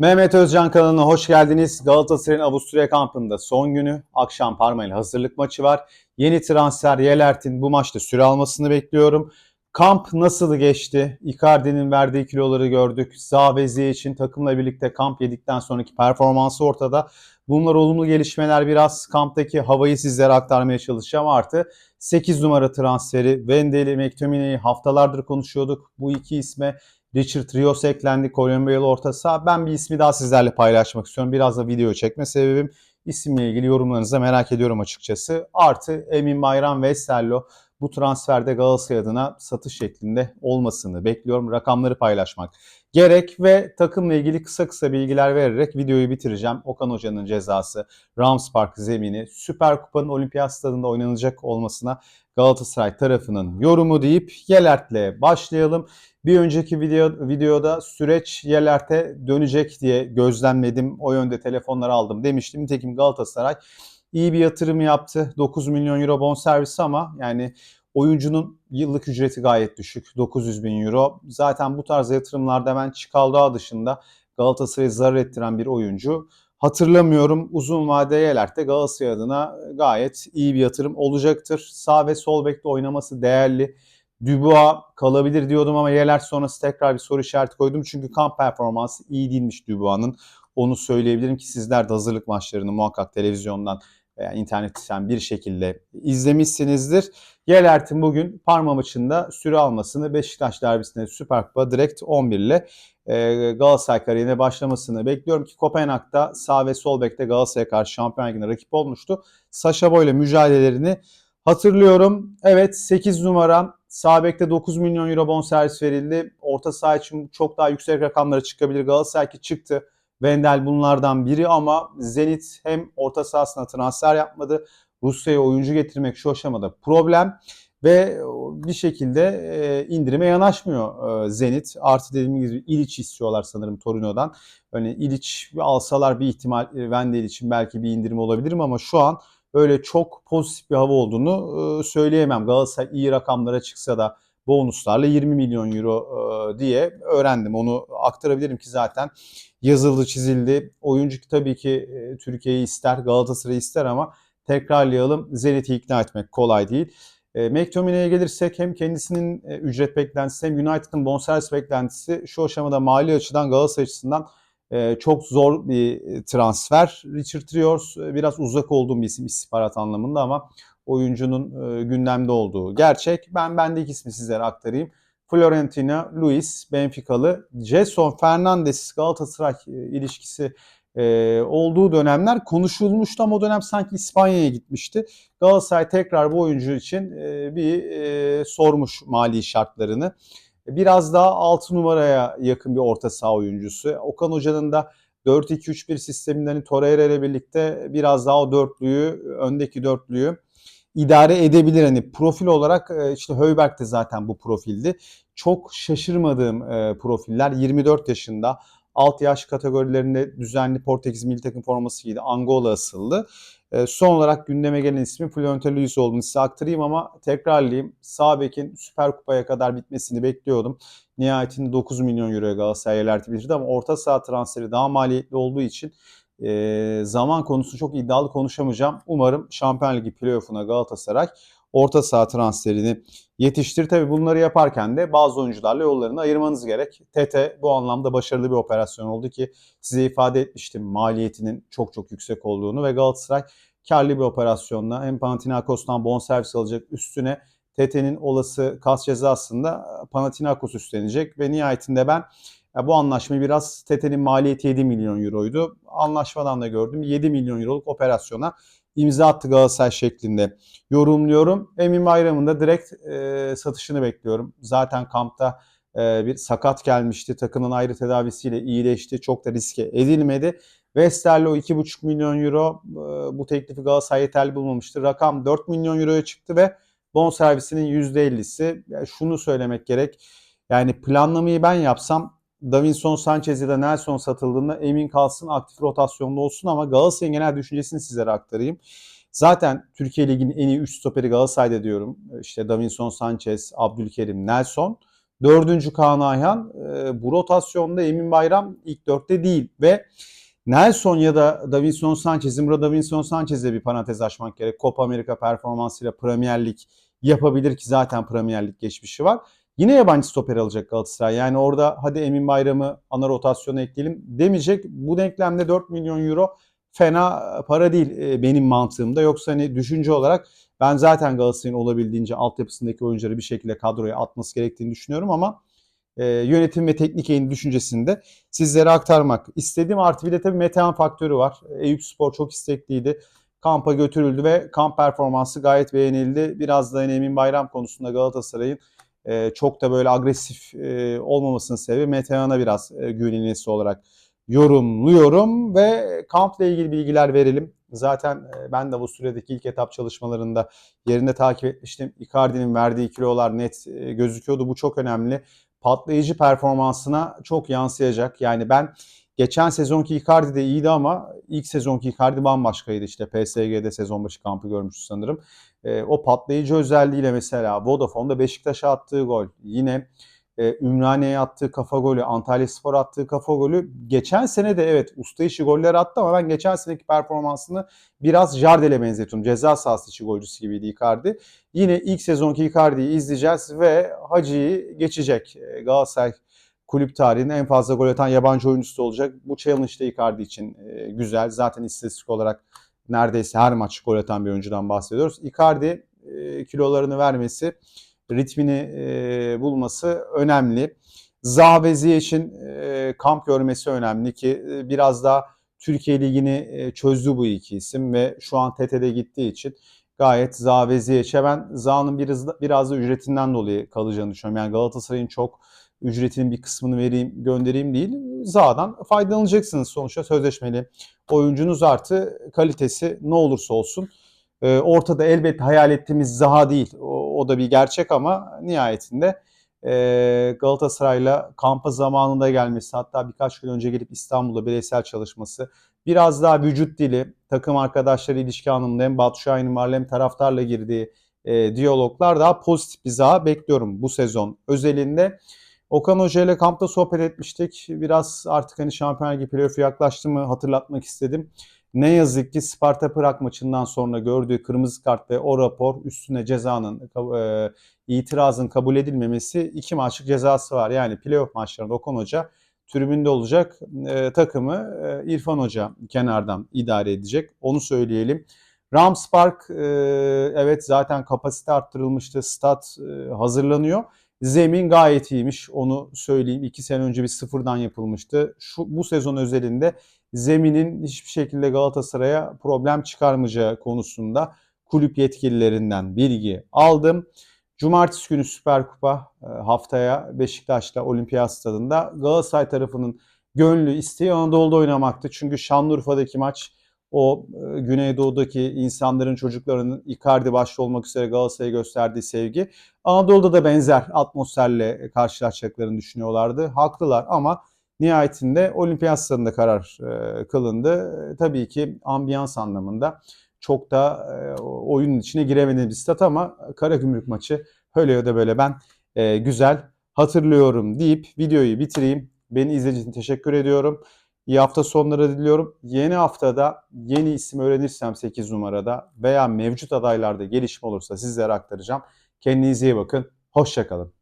Mehmet Özcan kanalına hoş geldiniz. Galatasaray'ın Avusturya kampında son günü. Akşam Parma ile hazırlık maçı var. Yeni transfer Yelert'in bu maçta süre almasını bekliyorum. Kamp nasıl geçti? Icardi'nin verdiği kiloları gördük. Zaha ve Ziye için takımla birlikte kamp yedikten sonraki performansı ortada. Bunlar olumlu gelişmeler biraz kamptaki havayı sizlere aktarmaya çalışacağım. Artı 8 numara transferi Wendell'i, McTominay'i haftalardır konuşuyorduk. Bu iki isme Richard Rios eklendi. Kolombiyalı orta saha. Ben bir ismi daha sizlerle paylaşmak istiyorum. Biraz da video çekme sebebim isimle ilgili yorumlarınızı merak ediyorum açıkçası. Artı Emin Bayram ve Stello bu transferde Galatasaray adına satış şeklinde olmasını bekliyorum. Rakamları paylaşmak gerek ve takımla ilgili kısa kısa bilgiler vererek videoyu bitireceğim. Okan Hoca'nın cezası, Rams Park zemini, Süper Kupa'nın Olimpiyat Stadında oynanacak olmasına Galatasaray tarafının yorumu deyip Yelert'le başlayalım. Bir önceki video, videoda süreç Yelert'e dönecek diye gözlemledim. O yönde telefonlar aldım demiştim. Nitekim Galatasaray iyi bir yatırım yaptı. 9 milyon euro bonservisi ama yani oyuncunun yıllık ücreti gayet düşük. 900 bin euro. Zaten bu tarz yatırımlarda ben Çikaldağ dışında Galatasaray'ı zarar ettiren bir oyuncu hatırlamıyorum. Uzun vadeye Yelert'te Galatasaray adına gayet iyi bir yatırım olacaktır. Sağ ve sol bekte oynaması değerli. Dubois kalabilir diyordum ama Yelert sonrası tekrar bir soru işareti koydum. Çünkü kamp performansı iyi değilmiş Dubois'ın. Onu söyleyebilirim ki sizler de hazırlık maçlarını muhakkak televizyondan veya internetten bir şekilde izlemişsinizdir. Yelert'in bugün Parma maçında süre almasını Beşiktaş derbisinde Süper Kupa direkt 11 ile e, Galatasaray kariyerine başlamasını bekliyorum ki Kopenhag'da sağ ve sol bekte Galatasaray'a karşı Şampiyon Ligi'nde rakip olmuştu. Saşa Boy ile mücadelelerini hatırlıyorum. Evet 8 numara sağ bekte 9 milyon euro bonservis verildi. Orta saha için çok daha yüksek rakamlara çıkabilir. Galatasaray ki çıktı. Vendel bunlardan biri ama Zenit hem orta sahasına transfer yapmadı. Rusya'ya oyuncu getirmek şu aşamada problem ve bir şekilde e, indirime yanaşmıyor e, Zenit. Artı dediğim gibi İliç istiyorlar sanırım Torino'dan. Hani İliç alsalar bir ihtimal e, Vendel için belki bir indirim olabilir ama şu an öyle çok pozitif bir hava olduğunu söyleyemem. Galatasaray iyi rakamlara çıksa da bonuslarla 20 milyon euro diye öğrendim. Onu aktarabilirim ki zaten yazıldı çizildi. Oyuncu tabii ki Türkiye'yi ister, Galatasaray'ı ister ama tekrarlayalım Zenit'i ikna etmek kolay değil. E, McTominay'e gelirsek hem kendisinin e, ücret beklentisi hem United'ın bonservis beklentisi şu aşamada mali açıdan Galatasaray açısından e, çok zor bir transfer. Richard Rios e, biraz uzak olduğum bir isim istihbarat anlamında ama oyuncunun e, gündemde olduğu gerçek. Ben bendeki ismi sizlere aktarayım. Florentina Luis Benficalı Jason Fernandes Galatasaray e, ilişkisi e, olduğu dönemler konuşulmuştu ama o dönem sanki İspanya'ya gitmişti. Galatasaray tekrar bu oyuncu için bir sormuş mali şartlarını. Biraz daha 6 numaraya yakın bir orta saha oyuncusu. Okan Hoca'nın da 4-2-3-1 sisteminden hani Torreira ile birlikte biraz daha o dörtlüyü, öndeki dörtlüyü idare edebilir. Hani profil olarak işte Höyberg de zaten bu profildi. Çok şaşırmadığım profiller 24 yaşında alt yaş kategorilerinde düzenli Portekiz milli takım forması giydi. Angola asıllı. E, son olarak gündeme gelen ismi Florentino Luis olduğunu size aktarayım ama tekrarlayayım. Sağ bekin Süper Kupa'ya kadar bitmesini bekliyordum. Nihayetinde 9 milyon euroya Galatasaray ilerletebilirdi ama orta saha transferi daha maliyetli olduğu için e, zaman konusu çok iddialı konuşamayacağım. Umarım Şampiyon Ligi playoff'una Galatasaray orta saha transferini yetiştir. Tabi bunları yaparken de bazı oyuncularla yollarını ayırmanız gerek. Tete bu anlamda başarılı bir operasyon oldu ki size ifade etmiştim maliyetinin çok çok yüksek olduğunu ve Galatasaray karlı bir operasyonla hem Panathinaikos'tan bonservis alacak üstüne Tete'nin olası kas cezasında Panathinaikos üstlenecek ve nihayetinde ben ya bu anlaşmayı biraz Tete'nin maliyeti 7 milyon euroydu. Anlaşmadan da gördüm 7 milyon euroluk operasyona imza attı Galatasaray şeklinde yorumluyorum. Emin Bayram'ın da direkt e, satışını bekliyorum. Zaten kampta e, bir sakat gelmişti. Takımın ayrı tedavisiyle iyileşti. Çok da riske edilmedi. Westerlo 2,5 milyon euro e, bu teklifi Galatasaray yeterli bulmamıştı. Rakam 4 milyon euroya çıktı ve bon servisinin %50'si. Yani şunu söylemek gerek. Yani planlamayı ben yapsam Davinson Sanchez ya da Nelson satıldığında emin kalsın aktif rotasyonda olsun ama Galatasaray'ın genel düşüncesini sizlere aktarayım. Zaten Türkiye Ligi'nin en iyi 3 stoperi Galatasaray'da diyorum. İşte Davinson Sanchez, Abdülkerim, Nelson. Dördüncü Kaan Ayhan. E, bu rotasyonda Emin Bayram ilk dörtte değil ve Nelson ya da Davinson Sanchez'in burada Davinson Sanchez'e bir parantez açmak gerek. Copa Amerika performansıyla Premier Lig yapabilir ki zaten Premier Lig geçmişi var. Yine yabancı stoper alacak Galatasaray. Yani orada hadi Emin Bayram'ı ana rotasyona ekleyelim demeyecek. Bu denklemde 4 milyon euro fena para değil e, benim mantığımda. Yoksa hani düşünce olarak ben zaten Galatasaray'ın olabildiğince altyapısındaki oyuncuları bir şekilde kadroya atması gerektiğini düşünüyorum ama e, yönetim ve teknik yayın düşüncesinde sizlere aktarmak istedim. Artı bir de tabii Metehan faktörü var. Eyüp Spor çok istekliydi. Kampa götürüldü ve kamp performansı gayet beğenildi. Biraz da Emin Bayram konusunda Galatasaray'ın e, çok da böyle agresif e, olmamasının sebebi Metehan'a biraz e, güvenilmesi olarak yorumluyorum ve kampla ilgili bilgiler verelim. Zaten e, ben de bu süredeki ilk etap çalışmalarında yerinde takip etmiştim. Icardi'nin verdiği kilolar net e, gözüküyordu. Bu çok önemli. Patlayıcı performansına çok yansıyacak. Yani ben geçen sezonki Icardi de iyiydi ama ilk sezonki Icardi bambaşkaydı. İşte PSG'de sezon başı kampı görmüştü sanırım. E, o patlayıcı özelliğiyle mesela Vodafone'da Beşiktaş'a attığı gol. Yine e, Ümraniye'ye attığı kafa golü, Antalya Spor attığı kafa golü. Geçen sene de evet usta işi goller attı ama ben geçen seneki performansını biraz Jardel'e benzetiyorum. Ceza sahası içi golcüsü gibiydi Icardi. Yine ilk sezonki Icardi'yi izleyeceğiz ve Hacı'yı geçecek. E, Galatasaray kulüp tarihinin en fazla gol atan yabancı oyuncusu olacak. Bu challenge de Icardi için e, güzel. Zaten istatistik olarak neredeyse her maç gol atan bir oyuncudan bahsediyoruz. Icardi e, kilolarını vermesi ritmini e, bulması önemli. Zaha ve Ziyech'in e, kamp görmesi önemli ki e, biraz daha Türkiye Ligi'ni e, çözdü bu iki isim ve şu an TT'de gittiği için gayet Zaha ve Ziyech'e ben Zaha'nın biraz, biraz da ücretinden dolayı kalacağını düşünüyorum. Yani Galatasaray'ın çok ücretinin bir kısmını vereyim göndereyim değil. Zaha'dan faydalanacaksınız sonuçta sözleşmeli oyuncunuz artı kalitesi ne olursa olsun. E, ortada elbette hayal ettiğimiz Zaha değil. O, o da bir gerçek ama nihayetinde e, Galatasaray'la kampa zamanında gelmesi hatta birkaç gün önce gelip İstanbul'da bireysel çalışması biraz daha vücut dili, takım arkadaşları ilişki anlamında hem Batu Şahin'in var hem taraftarla girdiği e, diyaloglar daha pozitif bir Zaha bekliyorum bu sezon özelinde. Okan Hoca ile kampta sohbet etmiştik. Biraz artık hani Şampiyonlar Ligi playoff'u yaklaştı hatırlatmak istedim. Ne yazık ki Sparta Prag maçından sonra gördüğü kırmızı kart ve o rapor üstüne cezanın e, itirazın kabul edilmemesi iki maçlık cezası var. Yani playoff maçlarında Okan Hoca tribünde olacak e, takımı e, İrfan Hoca kenardan idare edecek. Onu söyleyelim. Rams Park e, evet zaten kapasite arttırılmıştı. Stat e, hazırlanıyor. Zemin gayet iyiymiş onu söyleyeyim. İki sene önce bir sıfırdan yapılmıştı. Şu, bu sezon özelinde zeminin hiçbir şekilde Galatasaray'a problem çıkarmayacağı konusunda kulüp yetkililerinden bilgi aldım. Cumartesi günü Süper Kupa e, haftaya Beşiktaş'ta Olimpiyat Stadında Galatasaray tarafının gönlü isteği Anadolu'da oynamaktı. Çünkü Şanlıurfa'daki maç o e, Güneydoğu'daki insanların çocuklarının Icardi başta olmak üzere Galatasaray'a gösterdiği sevgi Anadolu'da da benzer atmosferle karşılaşacaklarını düşünüyorlardı. Haklılar ama nihayetinde olimpiyat stadında karar e, kılındı. Tabii ki ambiyans anlamında çok da e, oyunun içine giremediğim bir stat ama Karagümrük maçı öyle ya da böyle ben e, güzel hatırlıyorum deyip videoyu bitireyim. Beni izlediğiniz için teşekkür ediyorum. İyi hafta sonları diliyorum. Yeni haftada yeni isim öğrenirsem 8 numarada veya mevcut adaylarda gelişme olursa sizlere aktaracağım. Kendinize iyi bakın. Hoşçakalın.